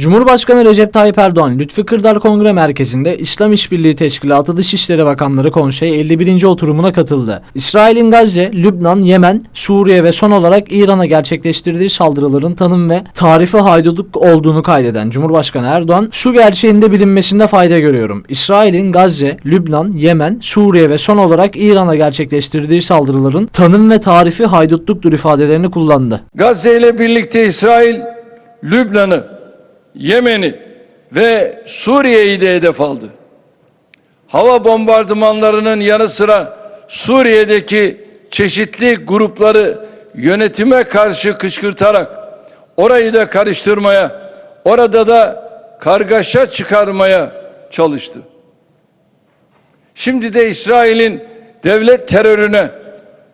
Cumhurbaşkanı Recep Tayyip Erdoğan, Lütfü Kırdar Kongre Merkezi'nde İslam İşbirliği Teşkilatı Dışişleri Bakanları Konseyi 51. oturumuna katıldı. İsrail'in Gazze, Lübnan, Yemen, Suriye ve son olarak İran'a gerçekleştirdiği saldırıların tanım ve tarifi haydutluk olduğunu kaydeden Cumhurbaşkanı Erdoğan, şu gerçeğin de bilinmesinde fayda görüyorum. İsrail'in Gazze, Lübnan, Yemen, Suriye ve son olarak İran'a gerçekleştirdiği saldırıların tanım ve tarifi haydutluktur ifadelerini kullandı. Gazze ile birlikte İsrail, Lübnan'ı, Yemen'i ve Suriye'yi de hedef aldı. Hava bombardımanlarının yanı sıra Suriye'deki çeşitli grupları yönetime karşı kışkırtarak orayı da karıştırmaya, orada da kargaşa çıkarmaya çalıştı. Şimdi de İsrail'in devlet terörüne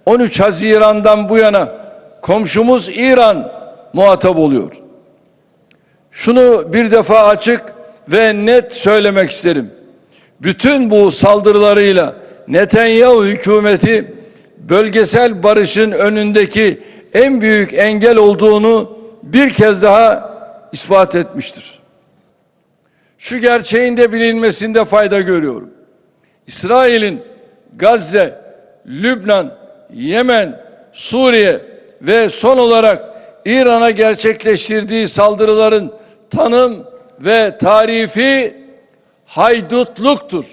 13 Haziran'dan bu yana komşumuz İran muhatap oluyor. Şunu bir defa açık ve net söylemek isterim. Bütün bu saldırılarıyla Netanyahu hükümeti bölgesel barışın önündeki en büyük engel olduğunu bir kez daha ispat etmiştir. Şu gerçeğin de bilinmesinde fayda görüyorum. İsrail'in Gazze, Lübnan, Yemen, Suriye ve son olarak İran'a gerçekleştirdiği saldırıların tanım ve tarifi haydutluktur.